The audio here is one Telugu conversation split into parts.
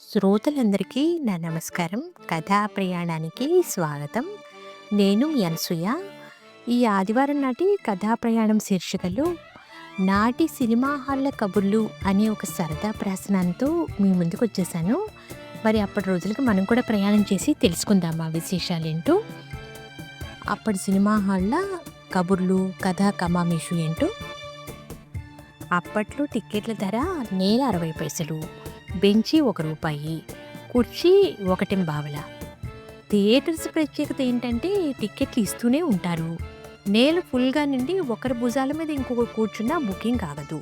శ్రోతలందరికీ నా నమస్కారం. కథా ప్రయాణానికి స్వాగతం. నేను మీ అనసూయ. ఈ ఆదివారం నాటి కథా ప్రయాణం శీర్షికలో నాటి సినిమా హాళ్ళ కబుర్లు అనే ఒక సరదా ప్రసనంతో మీ ముందుకు వచ్చేసాను మరి అప్పటి రోజులకు మనం కూడా ప్రయాణం చేసి తెలుసుకుందాం ఆ విశేషాలేంటో? అప్పటి సినిమా హాళ్ళ కబుర్లు కథా కమామేషు ఏంటో? అప్పట్లో టిక్కెట్ల ధర నేల అరవై పైసలు. బెంచి ఒక రూపాయి కుర్చీ ఒకటి బావల. థియేటర్స్ ప్రత్యేకత ఏంటంటే టిక్కెట్లు ఇస్తూనే ఉంటారు. నేల ఫుల్గా నిండి ఒకరి భుజాల మీద ఇంకొకరు కూర్చున్నా బుకింగ్ కాగదు.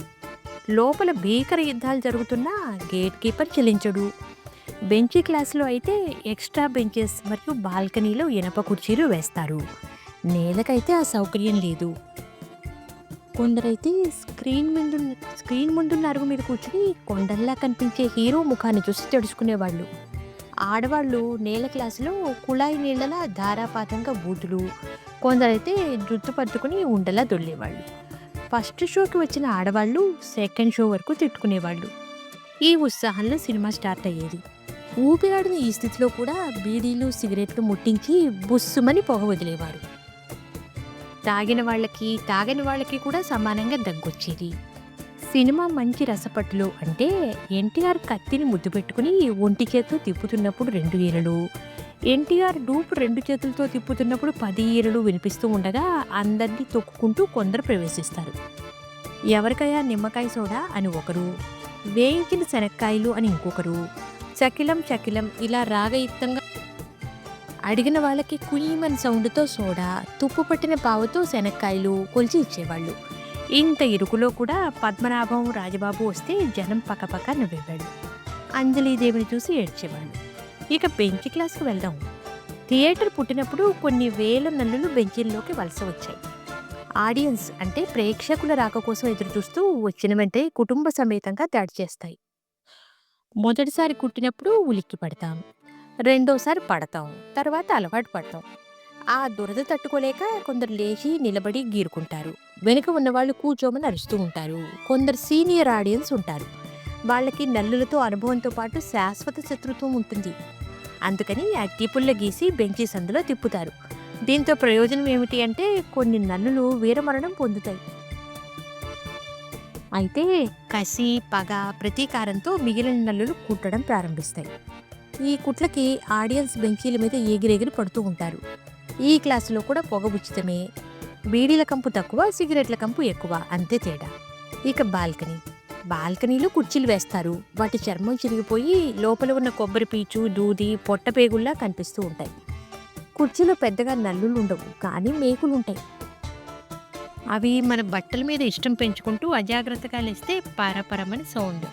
లోపల భీకర యుద్ధాలు జరుగుతున్నా గేట్ కీపర్ చెల్లించడు. బెంచి క్లాసులో అయితే ఎక్స్ట్రా బెంచెస్ మరియు బాల్కనీలో ఇనప కుర్చీలు వేస్తారు. నేలకైతే ఆ సౌకర్యం లేదు. కొందరైతే స్క్రీన్ ముందు స్క్రీన్ ముందున్న అరుగు మీద కూర్చుని కొండల్లా కనిపించే హీరో ముఖాన్ని చూసి తెలుసుకునేవాళ్ళు ఆడవాళ్ళు నేల క్లాసులో కుళాయి నీళ్ళలా ధారాపాతంగా బూతులు కొందరైతే జుట్టు పట్టుకుని ఉండలా దొల్లేవాళ్ళు. ఫస్ట్ షోకి వచ్చిన ఆడవాళ్ళు సెకండ్ షో వరకు తిట్టుకునేవాళ్ళు. ఈ ఉత్సాహంలో సినిమా స్టార్ట్ అయ్యేది. ఊపిరాడిన ఈ స్థితిలో కూడా బీడీలు సిగరెట్లు ముట్టించి బుస్సుమని పొగ వదిలేవారు. తాగిన వాళ్ళకి తాగని వాళ్ళకి కూడా సమానంగా దగ్గొచ్చేది. సినిమా మంచి రసపట్లు అంటే ఎన్టీఆర్ కత్తిని ముద్దు పెట్టుకుని ఒంటి చేతితో తిప్పుతున్నప్పుడు రెండు ఈరలు ఎన్టీఆర్ డూపు రెండు చేతులతో తిప్పుతున్నప్పుడు పది ఈరలు వినిపిస్తూ ఉండగా అందరినీ తొక్కుకుంటూ కొందరు ప్రవేశిస్తారు. ఎవరికయ్యా నిమ్మకాయ సోడా అని ఒకరు వేయించిన శనక్కాయలు అని ఇంకొకరు చకిలం చకిలం ఇలా రాగయుక్తంగా అడిగిన వాళ్ళకి కుయ్యమని సౌండ్తో సోడా తుప్పు పట్టిన పావుతో శనక్కాయలు కొలిచి ఇచ్చేవాళ్ళు. ఇంత ఇరుకులో కూడా పద్మనాభం రాజబాబు వస్తే జనం పక్కపక్క నవ్వేవాళ్ళు. అంజలీదేవిని చూసి ఏడ్చేవాళ్ళు. ఇక బెంచ్ క్లాస్కి వెళ్దాం. థియేటర్ పుట్టినప్పుడు కొన్ని వేల నల్లులు బెంచీల్లోకి వలస వచ్చాయి. ఆడియన్స్ అంటే ప్రేక్షకుల రాక కోసం ఎదురు చూస్తూ వచ్చిన వెంటనే కుటుంబ సమేతంగా దాడి చేస్తాయి. మొదటిసారి కుట్టినప్పుడు ఉలిక్కి పడతాం రెండోసారి పడతాం. తర్వాత అలవాటు పడతాం. ఆ దురద తట్టుకోలేక కొందరు లేచి నిలబడి గీరుకుంటారు. వెనుక ఉన్నవాళ్ళు కూర్చోమని అరుస్తూ ఉంటారు. కొందరు సీనియర్ ఆడియన్స్ ఉంటారు. వాళ్ళకి నల్లులతో అనుభవంతో పాటు శాశ్వత శత్రుత్వం ఉంటుంది. అందుకని అగ్గిపుల్ల గీసి బెంచి సందులో తిప్పుతారు. దీంతో ప్రయోజనం ఏమిటి అంటే కొన్ని నల్లులు వీరమరణం పొందుతాయి. అయితే కసి పగ ప్రతీకారంతో మిగిలిన నల్లులు కుట్టడం ప్రారంభిస్తాయి. ఈ కుట్లకి ఆడియన్స్ బెంచీల మీద ఎగిరెగిరి పడుతూ ఉంటారు. ఈ క్లాసులో కూడా పొగ ఉచితమే బీడీల కంపు తక్కువ సిగరెట్ల కంపు ఎక్కువ అంతే తేడా. ఇక బాల్కనీ. బాల్కనీలో కుర్చీలు వేస్తారు. వాటి చర్మం చిరిగిపోయి లోపల ఉన్న కొబ్బరి పీచు దూది పొట్టపేగుల్లా కనిపిస్తూ ఉంటాయి. కుర్చీలో పెద్దగా నల్లులు ఉండవు కానీ మేకులు ఉంటాయి. అవి మన బట్టల మీద ఇష్టం పెంచుకుంటూ అజాగ్రత్తగా లేస్తే పరపరమని సౌండ్.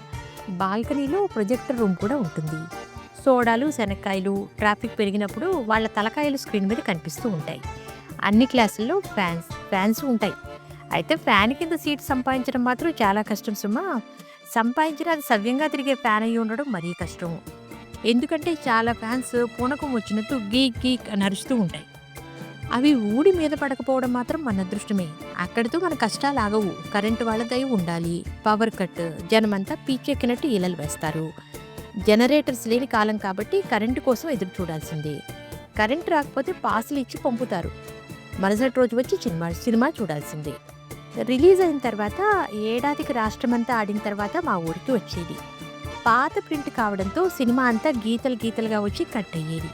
బాల్కనీలో ప్రొజెక్టర్ రూమ్ కూడా ఉంటుంది. సోడాలు శనక్కాయలు ట్రాఫిక్ పెరిగినప్పుడు వాళ్ళ తలకాయలు స్క్రీన్ మీద కనిపిస్తూ ఉంటాయి. అన్ని క్లాసుల్లో ఫ్యాన్స్ ఫ్యాన్స్ ఉంటాయి. అయితే ఫ్యాన్ కింద సీట్ సంపాదించడం మాత్రం చాలా కష్టం సుమా. సంపాదించిన అది సవ్యంగా తిరిగే ఫ్యాన్ అయ్యి ఉండడం మరీ కష్టం. ఎందుకంటే చాలా ఫ్యాన్స్ పూనకం వచ్చినట్టు గీక్ గీక్ అని అరుస్తూ ఉంటాయి. అవి ఊడి మీద పడకపోవడం మాత్రం మన అదృష్టమే. అక్కడితో మన కష్టాలు ఆగవు. కరెంటు వాళ్ళ దయ ఉండాలి. Power cut. జనమంతా పీచెక్కినట్టు ఈలలు వేస్తారు. జనరేటర్స్ లేని కాలం కాబట్టి కరెంటు కోసం ఎదురు చూడాల్సిందే. కరెంటు రాకపోతే పాసులు ఇచ్చి పంపుతారు. మరుసటి రోజు వచ్చి సినిమా సినిమా చూడాల్సిందే. రిలీజ్ అయిన తర్వాత ఏడాదికి రాష్ట్రమంతా ఆడిన తర్వాత మా ఊరికి వచ్చేది. పాత ప్రింట్ కావడంతో సినిమా అంతా గీతలు గీతలుగా వచ్చి కట్ అయ్యేది.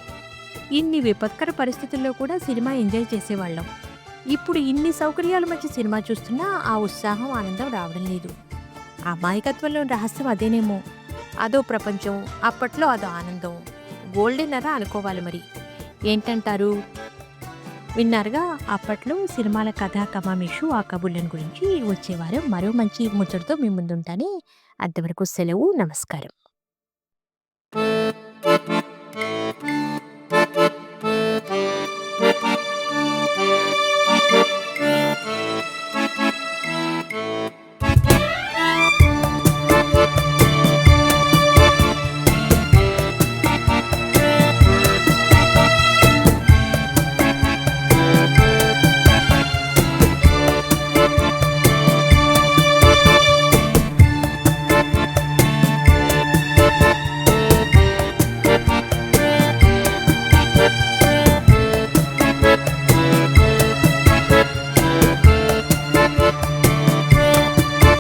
ఇన్ని విపత్కర పరిస్థితుల్లో కూడా సినిమా ఎంజాయ్ చేసేవాళ్ళం. ఇప్పుడు ఇన్ని సౌకర్యాల మధ్య సినిమా చూస్తున్నా ఆ ఉత్సాహం ఆనందం రావడం లేదు. అమాయకత్వంలో రహస్యం అదేనేమో. అదో ప్రపంచం అప్పట్లో అదో ఆనందం. గోల్డెన్ అరా అనుకోవాలి మరి. ఏంటంటారు? విన్నారుగా? అప్పట్లో సినిమాల కథ కమామిషు ఆ కబుర్లను గురించి వచ్చేవారు. మరో మంచి ముచ్చటతో మీ ముందుంటానే. అంతవరకు సెలవు నమస్కారం.